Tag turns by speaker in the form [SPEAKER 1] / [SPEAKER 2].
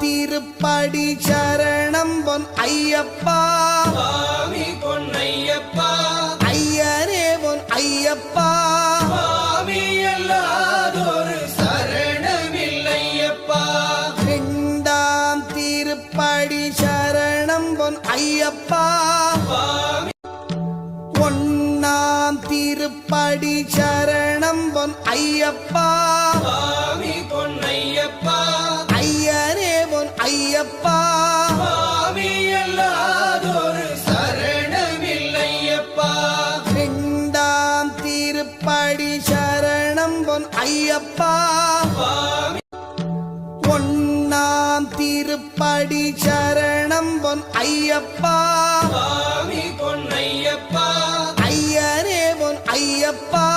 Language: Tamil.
[SPEAKER 1] திருப்படி சரணம் பொன் ஐயப்பா.
[SPEAKER 2] சுவாமி பொன்னையப்பா
[SPEAKER 1] ஐயனே பொன் ஐயப்பா.
[SPEAKER 2] சுவாமி அல்லாதொரு சரணமில்லையப்பா.
[SPEAKER 1] ரெண்டாம் திருப்படி சரணம் பொன் ஐயப்பா. ஒன்னாம் திருப்படி சரணம் பொன் ஐயப்பா. ஐயப்பா.
[SPEAKER 2] அல்லாதொரு சரணமில்லையப்பா.
[SPEAKER 1] ரெண்டாம் திருப்படி சரணம் பொன் ஐயப்பா. ஒன்னாம் திருப்படி சரணம் பொன் ஐயப்பா.
[SPEAKER 2] பொன் ஐயப்பா ஐயரே பொன் ஐயப்பா.